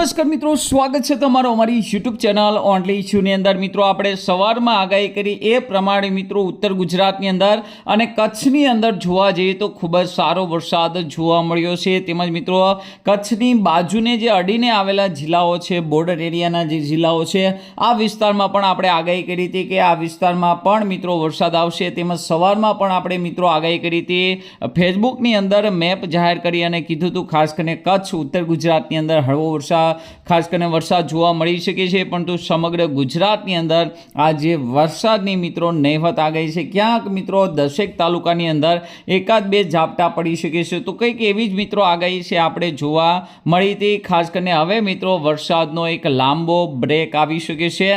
નમસ્કાર મિત્રો, સ્વાગત છે તમારો અમારી યુટ્યુબ ચેનલ ઓનલી ઇશ્યુની અંદર. મિત્રો, આપણે સવારમાં આગાહી કરી એ પ્રમાણે મિત્રો, ઉત્તર ગુજરાતની અંદર અને કચ્છની અંદર જોવા જઈએ તો ખૂબ જ સારો વરસાદ જોવા મળ્યો છે. તેમજ મિત્રો, કચ્છની બાજુને જે અડીને આવેલા જિલ્લાઓ છે બોર્ડર એરિયાના જે જિલ્લાઓ છે, આ વિસ્તારમાં પણ આપણે આગાહી કરી હતી કે આ વિસ્તારમાં પણ મિત્રો વરસાદ આવશે. તેમજ સવારમાં પણ આપણે મિત્રો આગાહી કરી હતી, ફેસબુકની અંદર મેપ જાહેર કરી અને કીધું હતું, ખાસ કરીને કચ્છ, ઉત્તર ગુજરાતની અંદર હળવો વરસાદ ખાસ કરીને વરસાદ જોવા મળી શકે છે, પરંતુ સમગ્ર ગુજરાતની અંદર આજે વરસાદની મિત્રો નહીવત ગઈ છે. ક્યાંક મિત્રો દસેક તાલુકાની અંદર એકાદ બે ઝાપટા પડી શકે છે. તો કંઈક એવી જ મિત્રો આગાહી છે આપણે જોવા મળી હતી. ખાસ કરીને હવે મિત્રો વરસાદનો એક લાંબો બ્રેક આવી શકે છે.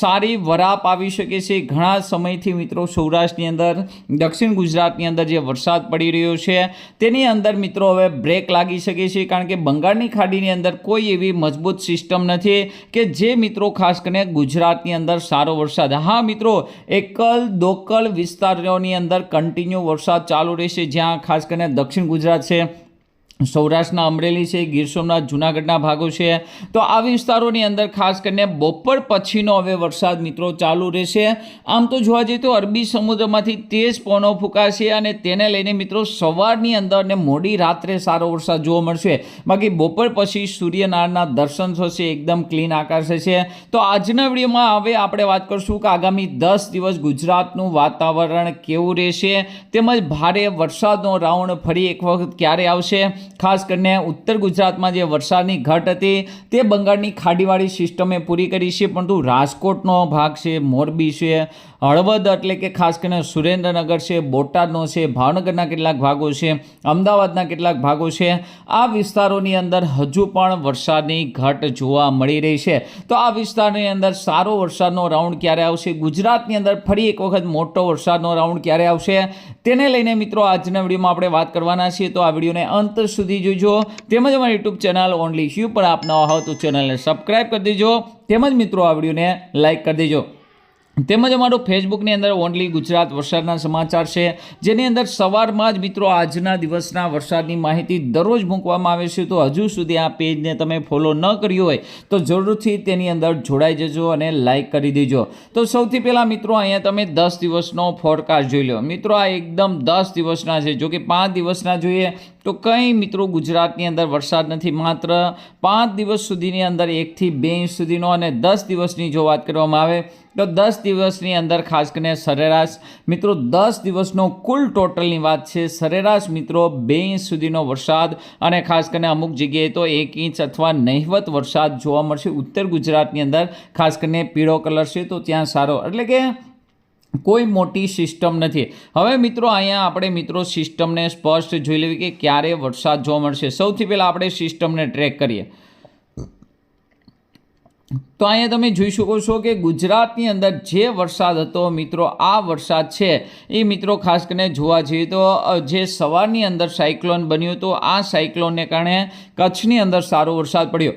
સારી વરાપ આવી શકે છે. ઘણા સમયથી મિત્રો સૌરાષ્ટ્રની અંદર, દક્ષિણ ગુજરાતની અંદર જે વરસાદ પડી રહ્યો છે, તેની અંદર મિત્રો હવે બ્રેક લાગી શકે છે, કારણ કે બંગાળની ખાડીની અંદર કોઈ એવી મજબૂત સિસ્ટમ નથી કે જે મિત્રો ખાસ કરીને ગુજરાતની અંદર સારો વરસાદ. હા, મિત્રો, એકલ દોકલ વિસ્તારોની અંદર કન્ટિન્યુ વરસાદ ચાલુ રહેશે જ્યાં ખાસ કરીને દક્ષિણ ગુજરાત છે. સૌરાષ્ટ્રના અમરેલી છે, ગીર સોમનાથ, જૂનાગઢના ભાગો છે. તો આ વિસ્તારોની અંદર ખાસ કરીને બપોર પછીનો હવે વરસાદ મિત્રો ચાલુ રહેશે. આમ તો જોવા જઈએ તો અરબી સમુદ્રમાંથી તેજ પવનો ફૂંકાશે અને તેને લઈને મિત્રો સવારની અંદર ને મોડી રાત્રે સારો વરસાદ જોવા મળશે. બાકી બપોર પછી સૂર્યનારાયણના દર્શન થશે, એકદમ ક્લીન આકાશ છે તો આજના વિડીયોમાં હવે આપણે વાત કરશું કે આગામી દસ દિવસ ગુજરાતનું વાતાવરણ કેવું રહેશે. તેમજ ભારે વરસાદનો રાઉન્ડ ફરી એક વખત ક્યારે આવશે. ખાસ કરીને ઉત્તર ગુજરાતમાં જે વરસાદની ઘટ હતી, તે બંગાળની ખાડીવાળી સિસ્ટમે પૂરી કરી છે, પરંતુ રાજકોટનો ભાગ છે, મોરબી છે હળવદ એટલે કે ખાસ કરીને સુરેન્દ્રનગર છે, બોટાદનો છે, ભાવનગરના કેટલાક ભાગો છે, અમદાવાદના કેટલાક ભાગો છે. આ વિસ્તારોની અંદર હજુ પણ વરસાદની ઘટ જોવા મળી રહી છે. તો આ વિસ્તારની અંદર સારો વરસાદનો રાઉન્ડ ક્યારે આવશે? ગુજરાતની અંદર ફરી એક વખત મોટો વરસાદનો રાઉન્ડ ક્યારે આવશે? તેને લઈને મિત્રો આજના વિડીયોમાં આપણે વાત કરવાના છીએ. તો આ વિડીયોને અંત સુધી જોજો. તેમજ અમારી યુટ્યુબ ચેનલ ઓનલી શ્યુ પર આપ નવા તો ચેનલને સબસ્ક્રાઈબ કરી દેજો. તેમજ મિત્રો આ વિડીયોને લાઈક કરી દેજો. તેમજ અમારું ફેસબુકની અંદર ઓનલી ગુજરાત વરસાદના સમાચાર છે. જેની અંદર સવારમાં જ મિત્રો આજના દિવસના વરસાદની માહિતી દરરોજ મૂકવામાં આવે છે. તો હજુ સુધી આ પેજને તમે ફોલો ન કર્યું હોય તો જરૂરથી તેની અંદર જોડાઈ જજો અને લાઇક કરી દેજો. તો સૌથી પહેલાં મિત્રો અહીંયા તમે દસ દિવસનો ફોરકાસ્ટ જોઈ લો. મિત્રો આ એકદમ દસ દિવસના છે. જો કે પાંચ દિવસના જોઈએ તો કંઈ મિત્રો ગુજરાતની અંદર વરસાદ નથી? માત્ર પાંચ દિવસ સુધીની અંદર એકથી બે ઇંચ સુધીનો અને દસ દિવસની જો વાત કરવામાં આવે, તો દસ દિવસની અંદર ખાસ કરીને સરેરાશ મિત્રો દસ દિવસનો કુલ ટોટલની વાત છે. સરેરાશ મિત્રો બે ઇંચ સુધીનો વરસાદ અને ખાસ કરીને અમુક જગ્યાએ તો એક ઇંચ અથવા નહિવત વરસાદ જોવા મળશે. ઉત્તર ગુજરાતની અંદર ખાસ કરીને પીળો કલર છે તો ત્યાં સારો. એટલે કે કોઈ મોટી સિસ્ટમ નથી. હવે મિત્રો, અહીંયા આપણે મિત્રો સિસ્ટમને સ્પષ્ટ જોઈ લેવી કે ક્યારે વરસાદ જોવા મળશે. સૌથી પહેલાં આપણે સિસ્ટમને ટ્રેક કરીએ. તો અહીંયા તમે જોઈ શકો છો કે ગુજરાતની અંદર જે વરસાદ હતો, મિત્રો, આ વરસાદ છે, એ મિત્રો ખાસ કરીને જોવા જઈએ તો જે સવારની અંદર સાયક્લોન બન્યું હતું, આ સાયક્લોનને કારણે કચ્છની અંદર સારો વરસાદ પડ્યો.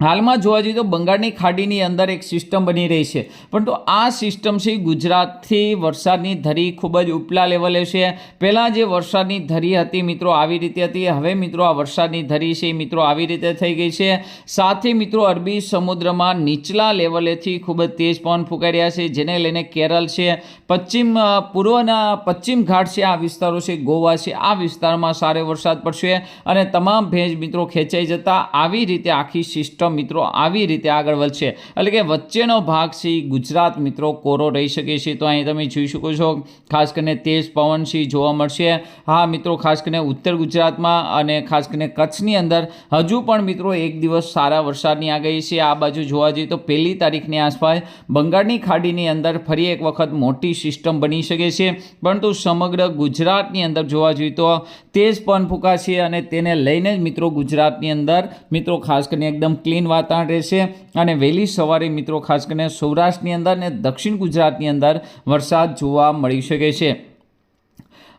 હાલમાં જોવા જઈએ તો બંગાળની ખાડીની અંદર એક સિસ્ટમ બની રહી છે. પરંતુ આ સિસ્ટમ છે ગુજરાતથી વરસાદની ધરી ખૂબ જ ઉપલા લેવલે છે. પહેલાં જે વરસાદની ધરી હતી મિત્રો આવી રીતે હતી, હવે મિત્રો આ વરસાદની ધરી છે મિત્રો આવી રીતે થઈ ગઈ છે. સાથે મિત્રો અરબી સમુદ્રમાં નીચલા લેવલેથી ખૂબ જ તેજ પવન ફૂંકાઈ રહ્યા છે, જેને લઈને કેરળ છે, પશ્ચિમ પૂર્વના પશ્ચિમ ઘાટ છે, આ વિસ્તારો છે, ગોવા છે, આ વિસ્તારમાં સારો વરસાદ પડશે અને તમામ ભેજ મિત્રો ખેંચાઈ જતા આવી રીતે આખી સિસ્ટમ મિત્રો આવી રીતે આગળ વધશે. એટલે કે વચ્ચેનો ભાગ છે ગુજરાત મિત્રો કોરો રહી શકે છે. તો અહીં તમે જોઈ શકો છો, ખાસ કરીને તેજ પવન છે જોવા મળશે. હા મિત્રો, ખાસ કરીને ઉત્તર ગુજરાતમાં અને ખાસ કરીને કચ્છની અંદર હજુ પણ મિત્રો એક દિવસ સારા વરસાદની આગાહી છે. આ બાજુ જોવા જઈએ તો પહેલી તારીખની આસપાસ બંગાળની ખાડીની અંદર ફરી એક વખત મોટી સિસ્ટમ બની શકે છે. પરંતુ સમગ્ર ગુજરાતની અંદર જોવા જોઈએ તો તેજ પવન ફૂંકાશે અને તેને લઈને જ મિત્રો ગુજરાતની અંદર મિત્રો ખાસ કરીને એકદમ ક્લીન વાતાવરણ રહેશે અને વહેલી સવારે મિત્રો ખાસ કરીને સૌરાષ્ટ્રની અંદર અને દક્ષિણ ગુજરાતની અંદર વરસાદ જોવા મળી શકે છે.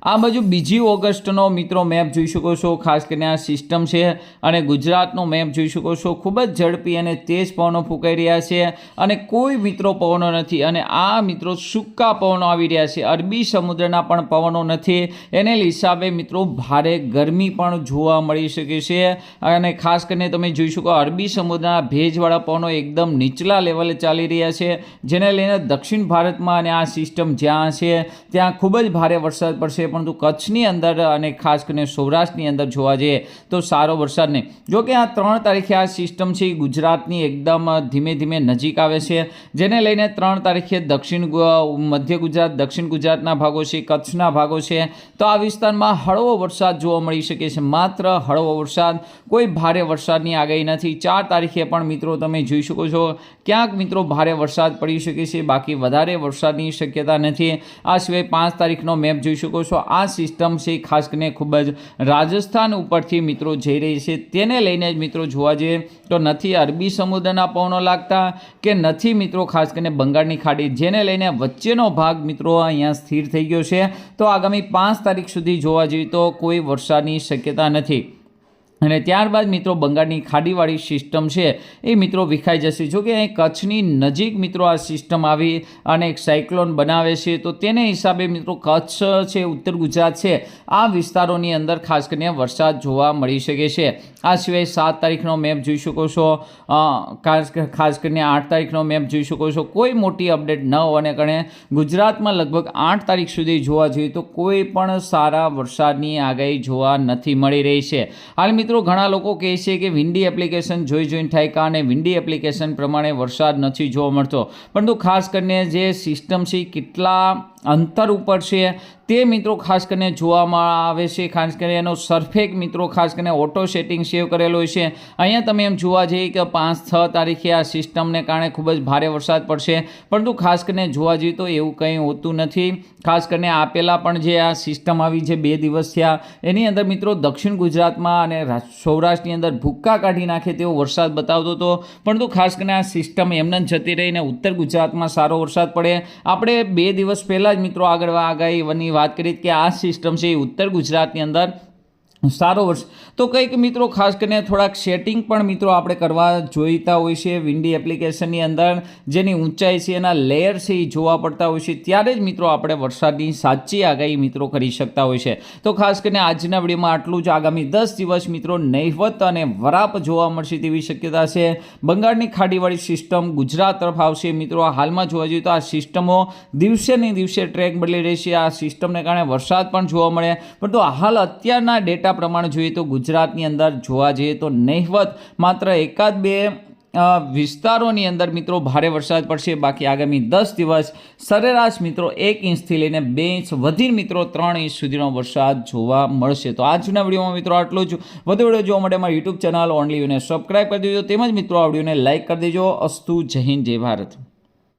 આ બાજુ બીજી ઓગસ્ટનો મિત્રો મેપ જોઈ શકો છો, ખાસ કરીને આ સિસ્ટમ છે અને ગુજરાતનો મેપ જોઈ શકો છો. ખૂબ જ ઝડપી અને તેજ પવનો ફૂંકાઈ રહ્યા છે અને કોઈ મિત્રો પવનો નથી અને આ મિત્રો સૂકા પવનો આવી રહ્યા છે. અરબી સમુદ્રના પણ પવનો નથી. એને હિસાબે મિત્રો ભારે ગરમી પણ જોવા મળી શકે છે અને ખાસ કરીને તમે જોઈ શકો અરબી સમુદ્રના ભેજવાળા પવનો એકદમ નીચલા લેવલે ચાલી રહ્યા છે, જેને લઈને દક્ષિણ ભારતમાં અને આ સિસ્ટમ જ્યાં છે, ત્યાં ખૂબ જ ભારે વરસાદ પડશે. પરંતુ કચ્છની અંદર અને ખાસ કરીને સૌરાષ્ટ્રની અંદર જોવા જઈએ તો સારો વરસાદ નહીં. જો કે આ ત્રણ તારીખે આ સિસ્ટમ છે ગુજરાતની એકદમ ધીમે ધીમે નજીક આવે છે. જેને લઈને ત્રણ તારીખે દક્ષિણ મધ્ય ગુજરાત, દક્ષિણ ગુજરાતના ભાગો છે, કચ્છના ભાગો છે. તો આ વિસ્તારમાં હળવો વરસાદ જોવા મળી શકે છે. માત્ર હળવો વરસાદ, કોઈ ભારે વરસાદની આગાહી નથી. ચાર તારીખે પણ મિત્રો તમે જોઈ શકો છો, ક્યાંક મિત્રો ભારે વરસાદ પડી શકે છે. બાકી વધારે વરસાદની શક્યતા નથી. આ સિવાય પાંચ તારીખનો મેપ જોઈ શકો છો. આ સિસ્ટમ છે, ખાસ કરીને ખૂબ જ રાજસ્થાન ઉપરથી મિત્રો જઈ રહી છે. તેને લઈને જ મિત્રો જોવા જઈએ તો નથી અરબી સમુદ્રના પવનો લાગતા કે નથી મિત્રો ખાસ કરીને બંગાળની ખાડી. જેને લઈને વચ્ચેનો ભાગ મિત્રો અહીંયા સ્થિર થઈ ગયો છે. તો આગામી પાંચ તારીખ સુધી જોવા જઈએ તો કોઈ વરસાદની શક્યતા નથી. અને ત્યારબાદ મિત્રો બંગાળની ખાડીવાળી સિસ્ટમ છે, એ મિત્રો વિખાઈ જશે. જો કે અહીં કચ્છની નજીક મિત્રો આ સિસ્ટમ આવી અને એક સાયક્લોન બનાવે છે, તો તેને હિસાબે મિત્રો કચ્છ છે, ઉત્તર ગુજરાત છે, આ વિસ્તારોની અંદર ખાસ કરીને વરસાદ જોવા મળી શકે છે. આ સિવાય સાત તારીખનો મેપ જોઈ શકો છો ખાસ કરીને આઠ તારીખનો મેપ જોઈ શકો છો. કોઈ મોટી અપડેટ ન હોવાને કારણે ગુજરાતમાં લગભગ આઠ તારીખ સુધી જોવા જોઈએ તો કોઈ પણ સારા વરસાદની આગાહી જોવા નથી મળી રહી છે. હાલ મિત્રો, ઘણા લોકો કહે છે કે વિન્ડી એપ્લિકેશન જોઈ જોઈને થાય કા અને વિન્ડી એપ્લિકેશન પ્રમાણે વરસાદ નથી જોવા મળતો. પરંતુ ખાસ કરીને જે સિસ્ટમ છે કેટલા અંતર ઉપર છે તે મિત્રો ખાસ કરીને જોવામાં આવે છે, ખાસ કરીને એનો સરફેક મિત્રો ખાસ કરીને ઓટો સેટિંગ સેવ કરેલો હોય છે. અહીંયા તમે એમ જોવા જઈએ કે પાંચ, છ તારીખે આ સિસ્ટમને કારણે ખૂબ જ ભારે વરસાદ પડશે. પરંતુ ખાસ કરીને જોવા જઈએ તો એવું કંઈ હોતું નથી. ખાસ કરીને આપેલા પણ જે આ સિસ્ટમ આવી છે બે દિવસ થયા, એની અંદર મિત્રો દક્ષિણ ગુજરાતમાં અને સૌરાષ્ટ્રની અંદર ભૂક્કા કાઢી નાખે તેવો વરસાદ બતાવતો હતો. પરંતુ ખાસ કરીને આ સિસ્ટમ એમને જતી રહીને ઉત્તર ગુજરાતમાં સારો વરસાદ પડે. આપણે બે દિવસ પહેલાં જ મિત્રો આગળ આગાહીની વાત કરીએ કે આ સિસ્ટમ છે એ ઉત્તર ગુજરાતની અંદર સારો વર્ષ. તો કંઈક મિત્રો, ખાસ કરીને થોડાક સેટિંગ પણ મિત્રો આપણે કરવા જોઈતા હોય છે. વિન્ડી એપ્લિકેશનની અંદર જેની ઊંચાઈ છે, એના લેયર છે એ જોવા પડતા હોય છે. ત્યારે જ મિત્રો આપણે વરસાદની સાચી આગાહી મિત્રો કરી શકતા હોય છે. તો ખાસ કરીને આજના વિડીયોમાં આટલું જ. આગામી દસ દિવસ મિત્રો નહિવત અને વરાપ જોવા મળશે તેવી શક્યતા છે. બંગાળની ખાડીવાળી સિસ્ટમ ગુજરાત તરફ આવશે. મિત્રો હાલમાં જોવા જોઈએ તો આ સિસ્ટમો દિવસે ને દિવસે ટ્રેક બદલી રહી છે. આ સિસ્ટમને કારણે વરસાદ પણ જોવા મળે. પરંતુ હાલ અત્યારના ડેટા પ્રમાણે જોઈએ તો ગુજરાતની અંદર જોવા જઈએ તો નહિવત માત્ર એકાદ બે વિસ્તારોની અંદર મિત્રો ભારે વરસાદ પડશે. બાકી આગામી દસ દિવસ સરેરાશ મિત્રો એક ઇંચથી લઈને બે ઇંચ વધીને મિત્રો ત્રણ ઇંચ સુધીનો વરસાદ જોવા મળશે. તો આજના વિડીયોમાં મિત્રો આટલું જ. વધુ વીડિયો જોવા માટે મારી યુટ્યુબ ચેનલ ઓનલી યુને સબસ્ક્રાઈબ કરી દેજો. તેમજ મિત્રો આ વિડીયોને લાઇક કરી દેજો. અસ્તુ જય હિન્દ, જય ભારત.